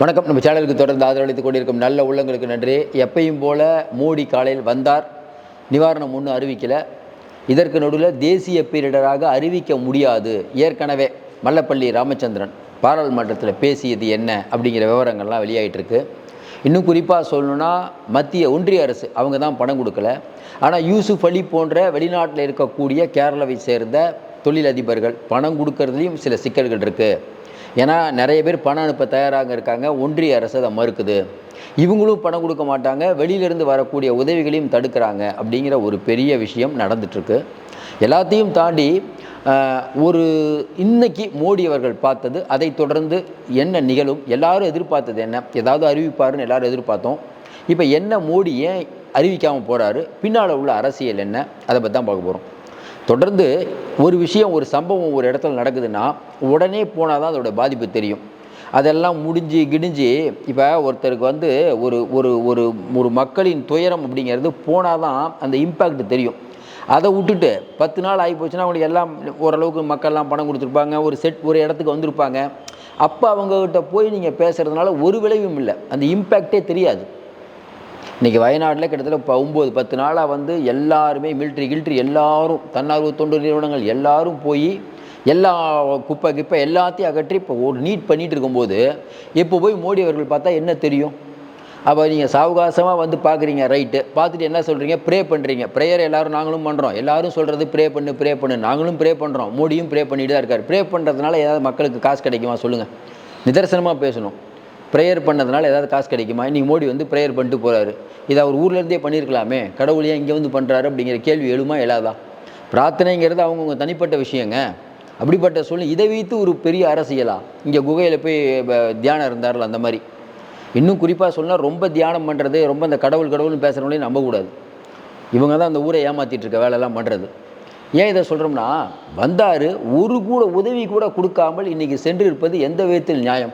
வணக்கம். நம்ம சேனலுக்கு தொடர்ந்து ஆதரவளித்துக் கொண்டிருக்கும் நல்ல உள்ளங்களுக்கு நன்றி. எப்பையும் போல மோடி காலையில் வந்தார். நிவாரணம் ஒன்றும் அறிவிக்கலை. இதற்கு நடுவில் தேசிய பேரிடராக அறிவிக்க முடியாது. ஏற்கனவே மல்லப்பள்ளி ராமச்சந்திரன் பாராளுமன்றத்தில் பேசியது என்ன அப்படிங்கிற விவரங்கள்லாம் வெளியாகிட்டுருக்கு இன்னும் குறிப்பாக சொல்லணும்னா மத்திய ஒன்றிய அரசு அவங்க தான் பணம் கொடுக்கல. ஆனால் யூசுஃப் அலி போன்ற வெளிநாட்டில் இருக்கக்கூடிய கேரளாவை சேர்ந்த தொழிலதிபர்கள் பணம் கொடுக்கறதுலையும் சில சிக்கல்கள் இருக்குது ஏன்னா நிறைய பேர் பணம் அனுப்ப தயாராக இருக்காங்க. ஒன்றிய அரசு அதை மறுக்குது. இவங்களும் பணம் கொடுக்க மாட்டாங்க. வெளியிலிருந்து வரக்கூடிய உதவிகளையும் தடுக்கிறாங்க அப்படிங்கிற ஒரு பெரிய விஷயம் நடந்துட்டுருக்கு. எல்லாத்தையும் தாண்டி ஒரு இன்னைக்கு மோடி அவர்கள் பார்த்தது அதை தொடர்ந்து என்ன நிகழும் எல்லாரும் எதிர்பார்த்தது என்ன ஏதாவது அறிவிப்பாருன்னு எல்லாரும் எதிர்பார்த்தோம். இப்போ என்ன மோடி ஏன் அறிவிக்காமல் போகிறாரு பின்னால் உள்ள அரசியல் என்ன? அதை பற்றி தான் பார்க்க போகிறோம் தொடர்ந்து ஒரு விஷயம் ஒரு சம்பவம் ஒரு இடத்துல நடக்குதுன்னா உடனே போனால் தான் அதோட பாதிப்பு தெரியும். அதெல்லாம் முடிஞ்சு கிடிஞ்சு இப்போ ஒருத்தருக்கு வந்து ஒரு ஒரு ஒரு ஒரு மக்களின் துயரம் அப்படிங்கிறது போனால் தான் அந்த இம்பேக்ட் தெரியும். அதை விட்டுட்டு பத்து நாள் ஆகி போச்சுன்னா அவங்களுக்கு எல்லாம் ஓரளவுக்கு மக்கள்லாம் பணம் கொடுத்துருப்பாங்க ஒரு செட் ஒரு இடத்துக்கு வந்திருப்பாங்க. அப்போ அவங்கக்கிட்ட போய் நீங்கள் பேசுகிறதுனால ஒரு விளைவும் இல்லை. அந்த இம்பேக்டே தெரியாது. இன்றைக்கி வயநாட்டில் கிட்டத்தட்ட இப்போ ஒம்பது பத்து நாளாக வந்து எல்லாருமே மில்ட்ரி கில்ட்ரி எல்லாரும் தன்னார்வ தொண்டு நிறுவனங்கள் எல்லாரும் போய் எல்லா குப்பை கிப்பை எல்லாத்தையும் அகற்றி இப்போ ஒரு நீட் பண்ணிகிட்டு இருக்கும்போது இப்போ போய் மோடி அவர்கள் பார்த்தா என்ன தெரியும்? அப்போ நீங்கள் சாவகாசமாக வந்து பார்க்குறீங்க ரைட்டு பார்த்துட்டு என்ன சொல்கிறீங்க ப்ரே பண்ணுறீங்க ப்ரேயர் எல்லாரும் நாங்களும் பண்ணுறோம் எல்லோரும் சொல்கிறது ப்ரே பண்ணு ப்ரே பண்ணு. நாங்களும் ப்ரே பண்ணுறோம் மோடியும் ப்ரே பண்ணிட்டு தான் இருக்கார். ப்ரே பண்ணுறதுனால ஏதாவது மக்களுக்கு காசு கிடைக்குமா சொல்லுங்கள் நிதர்சனமாக பேசணும். ப்ரேயர் பண்ணதுனால ஏதாவது காசு கிடைக்குமா? இன்றைக்கி மோடி வந்து ப்ரேயர் பண்ணிட்டு போகிறாரு இதை அவர் ஊர்லேருந்தே பண்ணியிருக்கலாமே. கடவுள் இங்கே வந்து பண்ணுறாரு அப்படிங்கிற கேள்வி எழுமா எழாதா? பிரார்த்தனைங்கிறது அவங்கவுங்க தனிப்பட்ட விஷயங்க. அப்படிப்பட்ட சூழ்நிலை. இதை வைத்து ஒரு பெரிய அரசியலா? இங்கே குகையில் போய் தியானம் இருந்தார்ல அந்த மாதிரி. இன்னும் குறிப்பாக சொன்னால் ரொம்ப தியானம் பண்ணுறது ரொம்ப இந்த கடவுள் கடவுள்னு பேசுகிறவங்களையும் நம்பக்கூடாது. இவங்க தான் அந்த ஊரை ஏமாற்றிட்டு இருக்க வேலையெல்லாம் பண்ணுறது ஏன் இதை சொல்கிறோம்னா வந்தார் ஒரு கூட உதவி கூட கொடுக்காமல் இன்றைக்கி சென்றிருப்பது எந்த விதத்தில் நியாயம்?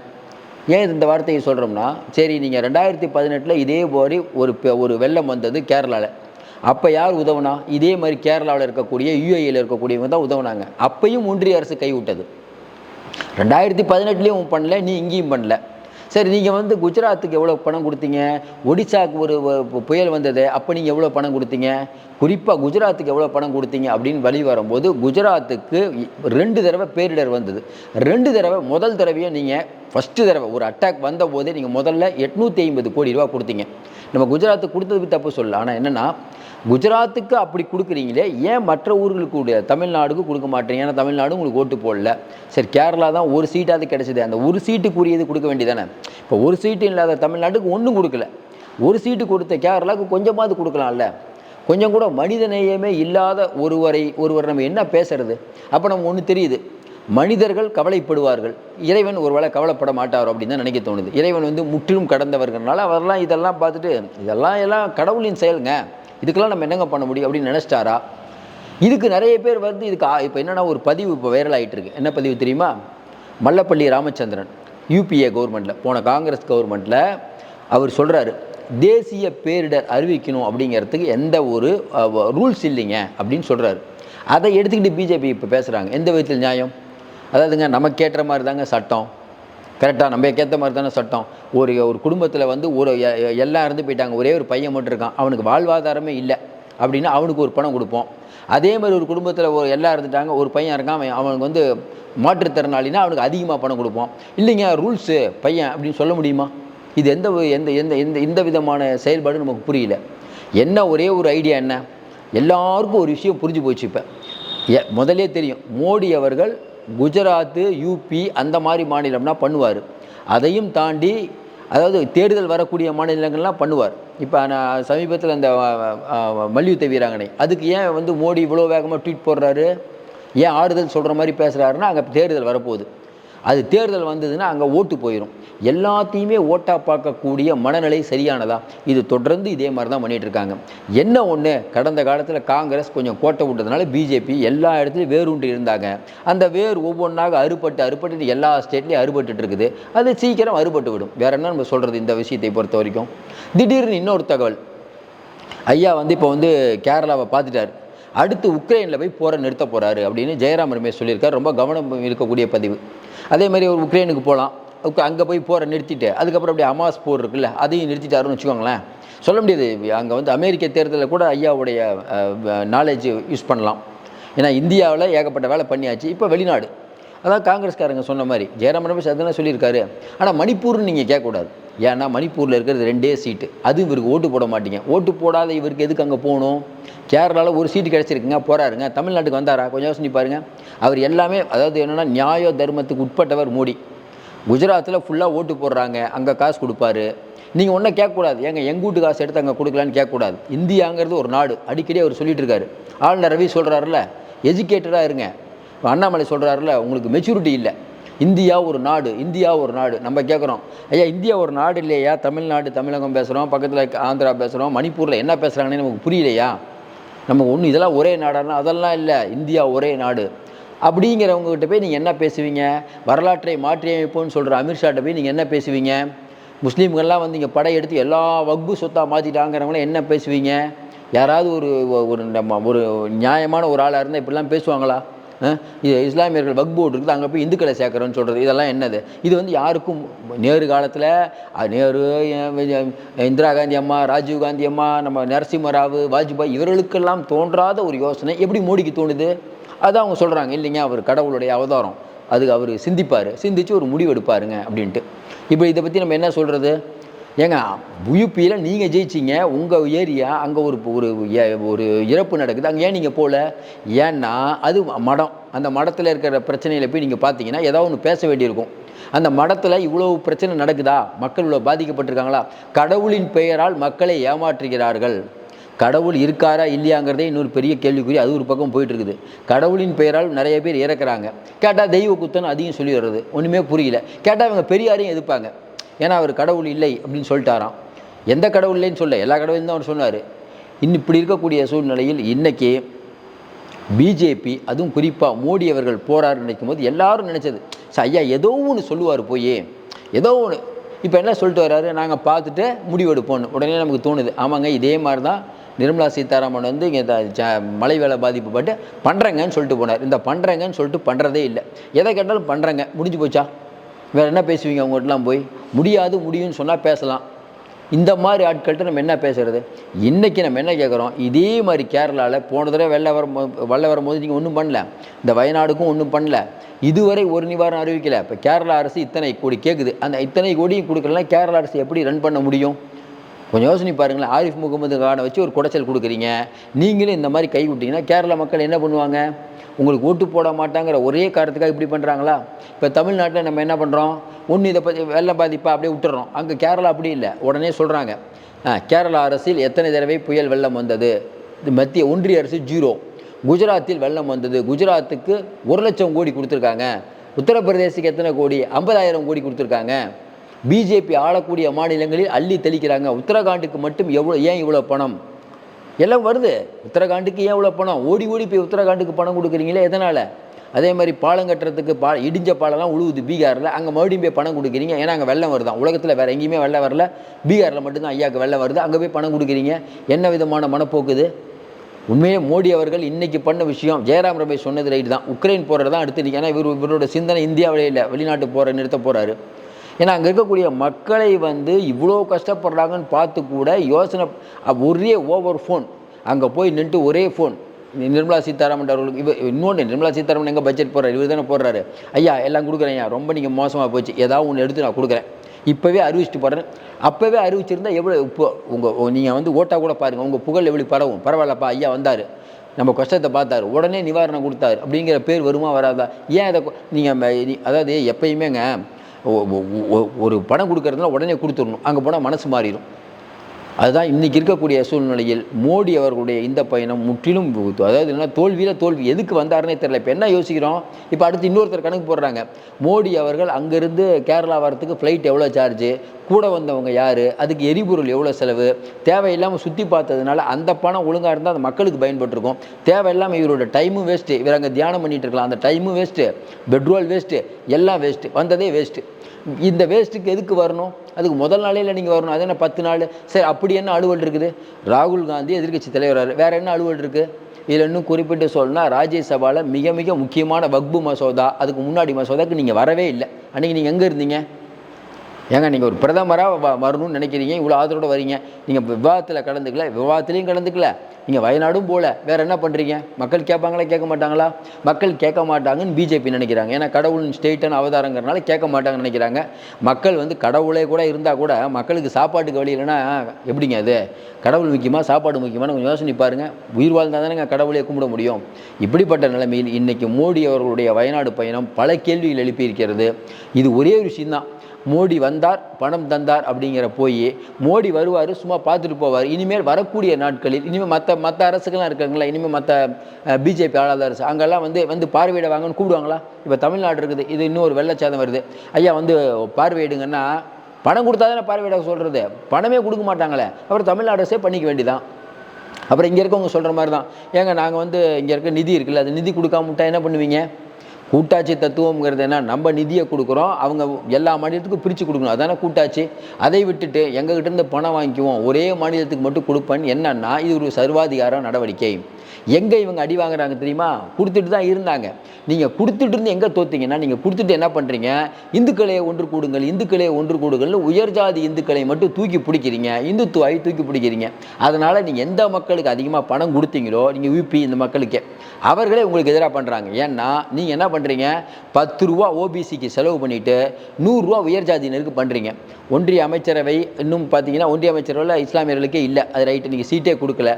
ஏன் இந்த வார்த்தையை சொல்கிறோம்னா சரி நீங்கள் ரெண்டாயிரத்தி பதினெட்டில் இதே மாதிரி ஒரு பெ- ஒரு வெள்ளம் வந்தது கேரளாவில் அப்போ யார் உதவுனா? இதே மாதிரி கேரளாவில் இருக்கக்கூடிய யூஏயில் இருக்கக்கூடியவங்க தான் உதவுனாங்க. அப்பையும் ஒன்றிய அரசு கைவிட்டது ரெண்டாயிரத்தி பதினெட்டுலேயும் பண்ணல நீ இங்கேயும் பண்ணல. சரி நீங்கள் வந்து குஜராத்துக்கு எவ்வளோ பணம் கொடுத்தீங்க? ஒடிசாவுக்கு ஒரு ஒரு புயல் வந்தது அப்போ நீங்கள் எவ்வளோ பணம் கொடுத்தீங்க? குறிப்பாக குஜராத்துக்கு எவ்வளோ பணம் கொடுத்தீங்க அப்படின்னு வழி வரும்போது குஜராத்துக்கு ரெண்டு தடவை பேரிடர் வந்தது. ரெண்டு தடவை முதல் தடவையை நீங்கள் ஃபஸ்ட்டு தடவை ஒரு அட்டாக் வந்த போதே நீங்கள் முதல்ல எட்நூற்றி ஐம்பது கோடி ரூபா கொடுத்தீங்க. நம்ம குஜராத்துக்கு கொடுத்தது தப்பு சொல்லலாம் ஆனால் என்னென்னா குஜராத்துக்கு அப்படி கொடுக்குறீங்களே ஏன் மற்ற ஊர்களுக்கு கூட தமிழ்நாடுக்கு கொடுக்க மாட்டீங்க? ஏன்னா தமிழ்நாடு உங்களுக்கு ஓட்டு போடல. சரி கேரளா தான் ஒரு சீட்டாவது கிடைச்சது. அந்த ஒரு சீட்டுக்குரியது கொடுக்க வேண்டியதானே? இப்போ ஒரு சீட்டு இல்லாத தமிழ்நாட்டுக்கு ஒன்றும் கொடுக்கல. ஒரு சீட்டு கொடுத்த கேரளாவுக்கு கொஞ்சமாவது கொடுக்கலாம்ல? கொஞ்சம் கூட மனித நேயமே இல்லாத ஒருவரை ஒருவர் நம்ம என்ன பேசுறது? அப்போ நம்ம ஒன்று தெரியுது. மனிதர்கள் கவலைப்படுவார்கள். இறைவன் ஒருவேளை கவலைப்பட மாட்டார் அப்படின்னு தான் நினைக்க தோணுது. இறைவன் வந்து முற்றிலும் கடந்தவர்கள்னால அவரெல்லாம் இதெல்லாம் பார்த்துட்டு இதெல்லாம் எல்லாம் கடவுளின் செயலுங்க. இதுக்கெல்லாம் நம்ம என்னங்க பண்ண முடியும் அப்படின்னு நினச்சிட்டாரா? இதுக்கு நிறைய பேர் வந்து இதுக்கு இப்போ என்னென்னா ஒரு பதிவு இப்போ வைரல் ஆகிட்டு இருக்கு என்ன பதிவு தெரியுமா? மல்லப்பள்ளி ராமச்சந்திரன் யூபிஏ கவர்மெண்ட்டில் போன காங்கிரஸ் கவர்மெண்ட்டில் அவர் சொல்கிறாரு தேசிய பேரிடர் அறிவிக்கணும் அப்படிங்கிறதுக்கு எந்த ஒரு ரூல்ஸ் இல்லைங்க அப்படின்னு சொல்கிறாரு அதை எடுத்துக்கிட்டு பிஜேபி இப்போ பேசுகிறாங்க எந்த விதத்தில் நியாயம்? அதாவதுங்க நமக்கு ஏற்ற மாதிரி தாங்க சட்டம் கரெக்டாக நம்ம ஏற்ற மாதிரி தானே சட்டம். ஒரு ஒரு குடும்பத்தில் வந்து ஒரு எ- எல்லாம் இறந்து போயிட்டாங்க. ஒரே ஒரு பையன் மட்டும் இருக்கான். அவனுக்கு வாழ்வாதாரமே இல்லை அப்படின்னா அவனுக்கு ஒரு பணம் கொடுப்போம். அதே மாதிரி ஒரு குடும்பத்தில் ஒரு எல்லாம் இருந்துட்டாங்க ஒரு பையன் இருக்கான். அவன் அவனுக்கு வந்து மாற்றுத்திறனாளினா அவனுக்கு அதிகமாக பணம் கொடுப்போம். இல்லைங்க ரூல்ஸு பையன் அப்படின்னு சொல்ல முடியுமா? இது எந்த எந்த எந்த எந்த எந்த விதமான செயல்பாடு நமக்கு புரியல. என்ன ஒரே ஒரு ஐடியா என்ன? எல்லாருக்கும் ஒரு விஷயம் புரிஞ்சு போச்சு இப்போ. எ முதல்லே தெரியும். மோடி அவர்கள் குஜராத்து யூபி அந்த மாதிரி மாநிலம்னா பண்ணுவார். அதையும் தாண்டி அதாவது தேர்தல் வரக்கூடிய மாநிலங்கள்லாம் பண்ணுவார். இப்போ நான் சமீபத்தில் அந்த மல்யுத்த வீராங்கனை. அதுக்கு ஏன் வந்து மோடி இவ்வளோ வேகமாக ட்வீட் போடுறாரு? ஏன் ஆறுதல் சொல்கிற மாதிரி பேசுகிறாருன்னா அங்கே தேர்தல் வரப்போகுது. அது தேர்தல் வந்ததுன்னா அங்கே ஓட்டு போயிடும் எல்லாத்தையுமே ஓட்டாக பார்க்கக்கூடிய மனநிலை சரியானதா? இது தொடர்ந்து இதே மாதிரி தான் பண்ணிகிட்டு இருக்காங்க என்ன ஒன்று கடந்த காலத்தில் காங்கிரஸ் கொஞ்சம் கோட்டை விட்டதுனால பிஜேபி எல்லா இடத்துலையும் வேரூன்றி இருந்தாங்க. அந்த வேர் ஒவ்வொன்றாக அறுபட்டு அறுபட்டு எல்லா ஸ்டேட்லேயும் அறுபட்டுட்டு இருக்குது அது சீக்கிரம் அறுபட்டு விடும். வேற என்ன நம்ம சொல்கிறது இந்த விஷயத்தை பொறுத்த வரைக்கும்? திடீர்னு இன்னொரு தகவல். ஐயா வந்து இப்போ வந்து கேரளாவை பார்த்துட்டார். அடுத்து உக்ரைனில் போய் போரை நிறுத்த போகிறாரு அப்படின்னு ஜெயராம் ரமேஷ் சொல்லியிருக்காரு. ரொம்ப கவனம் இருக்கக்கூடிய பதிவு. அதே மாதிரி ஒரு உக்ரைனுக்கு போகலாம். அங்கே போய் போரை நிறுத்திட்டு அதுக்கப்புறம் அப்படியே அமாஸ் போர் இருக்குல்ல அதையும் நிறுத்திட்டாருன்னு வச்சுக்கோங்களேன். சொல்ல முடியாது அங்கே வந்து அமெரிக்க தேர்தலில் கூட ஐயாவுடைய நாலேஜ் யூஸ் பண்ணலாம். ஏன்னா இந்தியாவில் ஏகப்பட்ட வேலை பண்ணியாச்சு. இப்போ வெளிநாடு. அதான் காங்கிரஸ்காரங்க சொன்ன மாதிரி. ஜெயராமன் ரமேஷ் அதுதான் சொல்லியிருக்காரு. ஆனால் மணிப்பூர்னு நீங்கள் கேட்கக்கூடாது. ஏன்னா மணிப்பூரில் இருக்கிறது ரெண்டே சீட்டு. அது இவருக்கு ஓட்டு போட மாட்டீங்க. ஓட்டு போடாத இவருக்கு எதுக்கு அங்கே போகணும்? கேரளாவில் ஒரு சீட்டு கிடச்சிருக்குங்க போகிறாருங்க தமிழ்நாட்டுக்கு வந்தாரா? கொஞ்சம் யோசனை பாருங்கள் அவர் எல்லாமே அதாவது என்னென்னா நியாய தர்மத்துக்கு உட்பட்டவர் மோடி. குஜராத்தில் ஃபுல்லாக ஓட்டு போடுறாங்க. அங்கே காசு கொடுப்பாரு. நீங்கள் ஒன்றும் கேட்கக்கூடாது. ஏங்க எங்கள் வீட்டு காசு எடுத்து அங்கே கொடுக்கலான்னு கேட்கக்கூடாது. இந்தியாங்கிறது ஒரு நாடு. அடிக்கடி அவர் சொல்லிட்டு இருக்காரு. ஆளுநர் ரவி சொல்கிறாருல எஜுகேட்டடாக இருங்க. இப்போ அண்ணாமலை சொல்கிறாருல உங்களுக்கு மெச்சூரிட்டி இல்லை. இந்தியா ஒரு நாடு இந்தியா ஒரு நாடு. நம்ம கேட்குறோம் ஐயா இந்தியா ஒரு நாடு இல்லையா? தமிழ்நாடு தமிழகம் பேசுகிறோம் பக்கத்தில் ஆந்திரா பேசுகிறோம் மணிப்பூரில் என்ன பேசுகிறாங்கன்னு நமக்கு புரியலையா? நம்ம ஒன்று இதெல்லாம் ஒரே நாடானா? அதெல்லாம் இல்லை இந்தியா ஒரே நாடு. அப்படிங்கிறவங்ககிட்ட போய் நீங்கள் என்ன பேசுவீங்க? வரலாற்றை மாற்றியமைப்போம்னு சொல்கிற அமித்ஷாட்ட போய் நீங்கள் என்ன பேசுவீங்க? முஸ்லீம்கள்லாம் வந்து இங்கே படையெடுத்து எல்லா வக்பு சொத்தாக மாற்றிட்டாங்கிறவங்களும் என்ன பேசுவீங்க? யாராவது ஒரு ஒரு நம்ம ஒரு நியாயமான ஒரு ஆளாக இருந்தால் இப்படிலாம் பேசுவாங்களா? இது இஸ்லாமியர்கள் வக் போர்டு இருக்குது அங்கே போய் இந்துக்களை சேர்க்குறோன்னு சொல்கிறது இதெல்லாம் என்னது? இது வந்து யாருக்கும் நேரு காலத்தில் நேரு இந்திரா காந்தி அம்மா ராஜீவ் காந்தி அம்மா நம்ம நரசிம்மராவ் வாஜ்பாய் இவர்களுக்கெல்லாம் தோன்றாத ஒரு யோசனை எப்படி மோடிக்கு தோணுது? அதான் அவங்க சொல்கிறாங்க இல்லைங்க அவர் கடவுளுடைய அவதாரம். அதுக்கு அவர் சிந்திப்பார். சிந்திச்சு ஒரு முடிவு எடுப்பாருங்க அப்படின்ட்டு. இப்போ இதை பற்றி நம்ம என்ன சொல்கிறது ஏங்க யூபியில் நீங்கள் ஜெயிச்சிங்க உங்கள் ஏரியா அங்கே ஒரு ஒரு ஏ- ஒரு இறப்பு நடக்குது அங்கே ஏன் நீங்கள் போகல ஏன்னா அது மடம். அந்த மடத்தில் இருக்கிற பிரச்சனையில் போய் நீங்கள் பார்த்தீங்கன்னா ஏதாவது ஒன்று பேச வேண்டியிருக்கும். அந்த மடத்தில் இவ்வளோ பிரச்சனை நடக்குதா? மக்கள் இவ்வளோ பாதிக்கப்பட்டிருக்காங்களா? கடவுளின் பெயரால் மக்களை ஏமாற்றுகிறார்கள். கடவுள் இருக்காரா இல்லையாங்கிறதே இன்னொரு பெரிய கேள்விக்குறி அது ஒரு பக்கம் போயிட்டு இருக்குது கடவுளின் பெயரால் நிறைய பேர் இறக்குறாங்க. கேட்டால் தெய்வ குத்தன் அதையும் சொல்லி வர்றது ஒன்றுமே புரியல. கேட்டால் இவங்க பெரியாரையும் எதிர்ப்பாங்க. ஏன்னா அவர் கடவுள் இல்லை அப்படின்னு சொல்லிட்டாராம். எந்த கடவுள் இல்லைன்னு சொல்ல எல்லா கடவுளையும் தான் அவர் சொன்னார். இன்னும் இப்படி இருக்கக்கூடிய சூழ்நிலையில் இன்றைக்கி பிஜேபி அதுவும் குறிப்பாக மோடி அவர்கள் போகிறார் நினைக்கும் போது எல்லாரும் நினச்சது சார் ஐயா ஏதோ ஒன்று சொல்லுவார் போய் ஏதோ ஒன்று இப்போ என்ன சொல்லிட்டு வர்றாரு? நாங்கள் பார்த்துட்டு முடிவெடுப்போம்னு உடனே நமக்கு தோணுது ஆமாங்க இதே மாதிரி தான் நிர்மலா சீதாராமன் வந்து இங்கே மழை வேலை பாதிப்பு பட்டு பண்ணுறேங்கன்னு சொல்லிட்டு போனார். இந்த பண்ணுறேங்கன்னு சொல்லிட்டு பண்ணுறதே இல்லை. எதை கேட்டாலும் பண்ணுறேங்க முடிஞ்சு போச்சா? வேறு என்ன பேசுவீங்க அவங்ககிட்டலாம் போய்? முடியாது முடியும்னு சொன்னால் பேசலாம். இந்த மாதிரி ஆட்கள்கிட்ட நம்ம என்ன பேசுகிறது இன்றைக்கி நம்ம என்ன கேட்குறோம் இதே மாதிரி கேரளாவில் போன தடவை வெள்ள வரும் வெள்ள வரும்போது நீங்கள் ஒன்றும் பண்ணல. இந்த வயநாடுக்கும் ஒன்றும் பண்ணல. இதுவரை ஒரு நிவாரணம் அறிவிக்கல. இப்போ கேரளா அரசு இத்தனை கோடி கேட்குது அந்த இத்தனை கோடியும் கொடுக்கலன்னா கேரளா அரசு எப்படி ரன் பண்ண முடியும்? கொஞ்சம் யோசனை பாருங்களேன். ஆரிஃப் முகமது கானை வச்சு ஒரு குடைச்சல் கொடுக்குறீங்க. நீங்களும் இந்த மாதிரி கை விட்டிங்கன்னா கேரளா மக்கள் என்ன பண்ணுவாங்க? உங்களுக்கு ஓட்டு போட மாட்டாங்கிற ஒரே காரணத்துக்காக இப்படி பண்ணுறாங்களா இப்போ தமிழ்நாட்டில் நம்ம என்ன பண்ணுறோம் ஒன்று இதை பற்றி வெள்ள பாதிப்பா அப்படியே விட்டுறோம். அங்கே கேரளா அப்படி இல்லை. உடனே சொல்கிறாங்க கேரளா அரசில் எத்தனை தடவை புயல் வெள்ளம் வந்தது? இது மத்திய ஒன்றிய அரசு ஜீரோ. குஜராத்தில் வெள்ளம் வந்தது. குஜராத்துக்கு ஒரு லட்சம் கோடி கொடுத்துருக்காங்க. உத்தரப்பிரதேசுக்கு எத்தனை கோடி? ஐம்பதாயிரம் கோடி கொடுத்துருக்காங்க. பிஜேபி ஆளக்கூடிய மாநிலங்களில் அள்ளி தெளிக்கிறாங்க. உத்தரகாண்டுக்கு மட்டும் எவ்வளோ ஏன் இவ்வளோ பணம்? எல்லாம் வருது. உத்தரகாண்டுக்கு ஏன் இவ்வளோ பணம்? ஓடி ஓடி போய் உத்தரகாண்டுக்கு பணம் கொடுக்குறீங்களே எதனால்? அதே மாதிரி பாலம் கட்டுறதுக்கு பா இடிஞ்ச பாலம்லாம் உழுவுது பீகாரில். அங்கே மறுபடியும் போய் பணம் கொடுக்குறீங்க. ஏன்னா அங்கே வெள்ளம் வருதான் உலகத்தில் வேறு எங்கேயுமே வெள்ளம் வரல. பீகாரில் மட்டும்தான் ஐயாவுக்கு வெள்ளம் வருது. அங்கே போய் பணம் கொடுக்குறீங்க. என்ன விதமான மனப்போக்குது? உண்மையே மோடி அவர்கள் இன்றைக்கி பண்ண விஷயம் ஜெயராம் ரமேஷ் சொன்னது ரைட்டு தான். உக்ரைன் போகிறது தான் அடுத்து நிற்க ஏன்னா இவர் இவரோட சிந்தனை இந்தியாவிலே இல்லை. வெளிநாட்டு போகிற நிறுத்த போகிறாரு ஏன்னா அங்கே இருக்கக்கூடிய மக்களை வந்து இவ்வளோ கஷ்டப்படுறாங்கன்னு பார்த்து கூட யோசனை ஒரே ஓவர் ஃபோன். அங்கே போய் நின்று ஒரே ஃபோன். நிர்மலா சீதாராமன் அவர்களுக்கு இவ இன்னொன்று நிர்மலா சீதாராமன் எங்கே பட்ஜெட் போடுறாரு? இவர் தானே போடுறாரு. ஐயா எல்லாம் கொடுக்குறேன் ஐயா. ரொம்ப நீங்கள் மோசமாக போச்சு. ஏதாவது ஒன்று எடுத்து நான் கொடுக்குறேன். இப்போவே அறிவிச்சிட்டு போடுறேன் அப்போவே அறிவிச்சிருந்தா எவ்வளோ இப்போ உங்கள் நீங்கள் வந்து ஓட்டாக கூட பாருங்கள் உங்கள் புகழ் எப்படி பரவும்? பரவாயில்லப்பா ஐயா வந்தார். நம்ம கஷ்டத்தை பார்த்தாரு. உடனே நிவாரணம் கொடுத்தாரு. அப்படிங்கிற பேர் வருமா வராதா? ஏன் அதை நீங்கள் அதாவது எப்பயுமேங்க ஒரு பணம் கொடுக்கறதுனா உடனே கொடுத்துடணும். அங்கே போனால் மனசு மாறிடும் அதுதான் இன்றைக்கி இருக்கக்கூடிய சூழ்நிலையில் மோடி அவர்களுடைய இந்த பயணம் முற்றிலும் அதாவது என்ன தோல்வியில் தோல்வி. எதுக்கு வந்தாருன்னே தெரியல. இப்போ என்ன யோசிக்கிறோம்? இப்போ அடுத்து இன்னொருத்தர் கணக்கு போடுறாங்க. மோடி அவர்கள் அங்கேருந்து கேரளா வரத்துக்கு ஃப்ளைட் எவ்வளோ சார்ஜு கூட வந்தவங்க யார்? அதுக்கு எரிபொருள் எவ்வளோ செலவு? தேவையில்லாமல் சுற்றி பார்த்ததுனால அந்த பணம் ஒழுங்காக இருந்தால் அது மக்களுக்கு பயன்பட்டிருக்கும். தேவையில்லாமல் இவரோட டைமும் வேஸ்ட்டு இவர் அங்கே தியானம் பண்ணிகிட்டு இருக்கலாம். அந்த டைமும் வேஸ்ட்டு பெட்ரோல் வேஸ்ட்டு எல்லாம் வேஸ்ட்டு வந்ததே வேஸ்ட்டு இந்த வேஸ்ட்டுக்கு எதுக்கு வரணும்? அதுக்கு முதல் நாளையில் நீங்கள் வரணும். அது என்ன பத்து நாள்? சரி அப்படி என்ன அலுவல் இருக்குது? ராகுல் காந்தி எதிர்க்கட்சி தலைவராக வேறு என்ன அலுவல் இருக்குது இதில் இன்னும் குறிப்பிட்டு சொல்லணும்னா ராஜ்யசபாவில் மிக மிக முக்கியமான வக்பு மசோதா அதுக்கு முன்னாடி மசோதாக்கு நீங்கள் வரவே இல்லை. அன்றைக்கி நீங்கள் எங்கே இருந்தீங்க? ஏங்க நீங்கள் ஒரு பிரதமராக வரணும்னு நினைக்கிறீங்க இவ்வளோ ஆதரவோட வரீங்க. நீங்கள் விவாதத்தில் கலந்துக்கல விவாதத்துலேயும் கலந்துக்கல. நீங்கள் வயநாடும் போகல வேறு என்ன பண்ணுறீங்க மக்கள் கேட்பாங்களா கேட்க மாட்டாங்களா? மக்கள் கேட்க மாட்டாங்கன்னு பிஜேபி நினைக்கிறாங்க. ஏன்னா கடவுள் ஸ்டேட்டன் அவதாரங்கிறனால கேட்க மாட்டாங்கன்னு நினைக்கிறாங்க. மக்கள் வந்து கடவுளே கூட இருந்தால் கூட மக்களுக்கு சாப்பாட்டுக்கு வழி இல்லைன்னா எப்படிங்க அது? கடவுள் முக்கியமாக சாப்பாடு முக்கியமான கொஞ்சம் யோசனை பாருங்கள் உயிர் வாழ்ந்தால் தானே கடவுளே கும்பிட முடியும். இப்படிப்பட்ட நிலைமையில் இன்றைக்கி மோடி அவர்களுடைய வயநாடு பயணம் பல கேள்விகள் எழுப்பியிருக்கிறது. இது ஒரே ஒரு விஷயம்தான். மோடி வந்தார் பணம் தந்தார் அப்படிங்கிற போய் மோடி வருவார் சும்மா பார்த்துட்டு போவார். இனிமேல் வரக்கூடிய நாட்களில் இனிமேல் மற்ற மற்ற அரசுகள்லாம் இருக்காங்களா? இனிமேல் மற்ற பிஜேபி ஆளாத அரசு அங்கெல்லாம் வந்து வந்து பார்வையிட வாங்கன்னு கூப்பிடுவாங்களா? இப்போ தமிழ்நாடு இருக்குது இது இன்னும் ஒரு வெள்ளச்சாதம் வருது. ஐயா வந்து பார்வையிடுங்கன்னா பணம் கொடுத்தா தானே பார்வையிட சொல்கிறது பணமே கொடுக்க மாட்டாங்களே. அப்புறம் தமிழ்நாடு அரசே பண்ணிக்க வேண்டியதான் அப்புறம் இங்கே இருக்கவங்க சொல்கிற மாதிரி தான் ஏங்க நாங்கள் வந்து இங்கே இருக்க நிதி இருக்குல்ல அது நிதி கொடுக்காம விட்டா என்ன பண்ணுவீங்க? கூட்டாட்சி தத்துவங்கிறது என்ன? நம்ம நிதியை கொடுக்குறோம் அவங்க எல்லா மாநிலத்துக்கும் பிரித்து கொடுக்கணும். அதானே கூட்டாட்சி? அதை விட்டுட்டு எங்ககிட்ட இருந்து பணம் வாங்கிக்குவோம். ஒரே மாநிலத்துக்கு மட்டும் கொடுப்பேன்னு என்னன்னா இது ஒரு சர்வாதிகார நடவடிக்கை. எங்கே இவங்க அடி வாங்குறாங்க தெரியுமா? கொடுத்துட்டு தான் இருந்தாங்க. நீங்கள் கொடுத்துட்டு இருந்து எங்கே தோத்தீங்கன்னா நீங்கள் கொடுத்துட்டு என்ன பண்ணுறீங்க இந்துக்களையே ஒன்று கூடுங்கள் இந்துக்களே ஒன்று கூடுங்கள்னு உயர்ஜாதி இந்துக்களை மட்டும் தூக்கி பிடிக்கிறீங்க. இந்துத்துவை தூக்கி பிடிக்கிறீங்க. அதனால் நீங்கள் எந்த மக்களுக்கு அதிகமாக பணம் கொடுத்தீங்களோ நீங்கள் யூபி இந்த மக்களுக்கே. அவர்களே உங்களுக்கு எதிராக பண்ணுறாங்க ஏன்னா நீங்கள் என்ன பண்ணுறீங்க பத்து ரூபா ஓபிசிக்கு செலவு பண்ணிவிட்டு நூறுரூவா உயர்ஜாதியினருக்கு பண்ணுறீங்க ஒன்றிய அமைச்சரவை இன்னும் பார்த்தீங்கன்னா ஒன்றிய அமைச்சரவையில் இஸ்லாமியர்களுக்கே இல்லை. அது ரைட்டு நீங்கள் சீட்டே கொடுக்கல.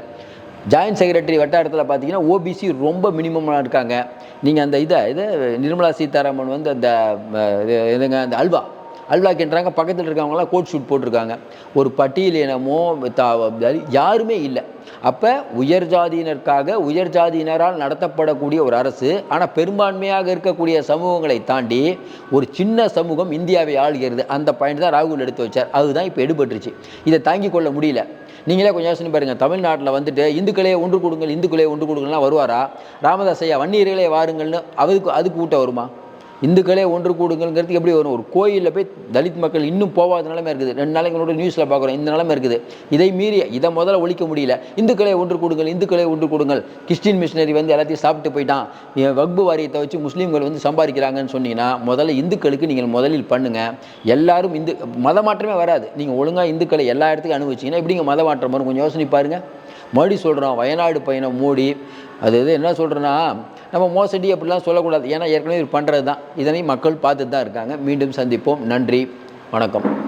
ஜாயின்ட் செக்ரட்டரி வட்டாரத்தில் பார்த்தீங்கன்னா ஓபிசி ரொம்ப மினிமமாக இருக்காங்க. நீங்கள் அந்த இதை இது நிர்மலா சீதாராமன் வந்து அந்த இதுங்க இது எதுங்க அந்த அல்வா அல்வா கேட்டுறாங்க பக்கத்தில் இருக்கவங்களாம் கோட் ஷூட் போட்டிருக்காங்க. ஒரு பட்டியலினமோ தா- யாருமே இல்லை. அப்போ உயர் ஜாதியினருக்காக உயர் ஜாதியினரால் நடத்தப்படக்கூடிய ஒரு அரசு ஆனால் பெரும்பான்மையாக இருக்கக்கூடிய சமூகங்களை தாண்டி ஒரு சின்ன சமூகம் இந்தியாவை ஆளுகிறது. அந்த பாயிண்ட் தான் ராகுல் எடுத்து வச்சார். அதுதான் இப்போ எடுபட்டுருச்சு. இதை தாங்கிக் கொள்ள முடியல. நீங்களே கொஞ்சம் யோசனை பாருங்க. தமிழ்நாட்டில் வந்துட்டு இந்துக்களே ஒன்று கொடுங்கள் இந்துக்களே ஒன்று கொடுங்கள்லாம் வருவாரா? ராமதாஸ் ஐயா வன்னியர்களே வாருங்கள்னு அதுக்கு அதுக்கு கூட்டம் வருமா? இந்துக்களே ஒன்று கூடுங்கிறதுக்கு எப்படி வரும்? ஒரு கோயிலில் போய் தலித் மக்கள் இன்னும் போகாத நிலைமை இருக்குது. ரெண்டு நாளைக்கு முன்னாடி நியூஸில் பார்க்குறோம் இந்த நிலைமை இருக்குது. இதை மீறி இதை முதல்ல ஒழிக்க முடியல. இந்துக்களே ஒன்று கூடுங்கள் இந்துக்களே ஒன்று கூடுங்கள். கிறிஸ்டின் மிஷினரி வந்து எல்லாத்தையும் சாப்பிட்டு போயிட்டான். இவன் வக்பு வாரியத்தை வச்சு முஸ்லீம்கள் வந்து சம்பாதிக்கிறாங்கன்னு சொன்னீங்கன்னா முதல்ல இந்துக்களுக்கு நீங்கள் முதலில் பண்ணுங்கள் எல்லாரும் இந்து மத மாற்றமே வராது. நீங்கள் ஒழுங்காக இந்துக்களை எல்லா இடத்துக்கும் அனுபவிச்சிங்கன்னா எப்படிங்க மத மாற்றம் வரும்? கொஞ்சம் யோசனை பாருங்கள் மறுபடி சொல்கிறோம் வயநாடு பயணம் மூடி. அது இது என்ன சொல்கிறேன்னா நம்ம மோசடி அப்படிலாம் சொல்லக்கூடாது. ஏன்னா ஏற்கனவே இது பண்ணுறது தான் இதனை மக்கள் பார்த்துட்டு தான் இருக்காங்க. மீண்டும் சந்திப்போம். நன்றி. வணக்கம்.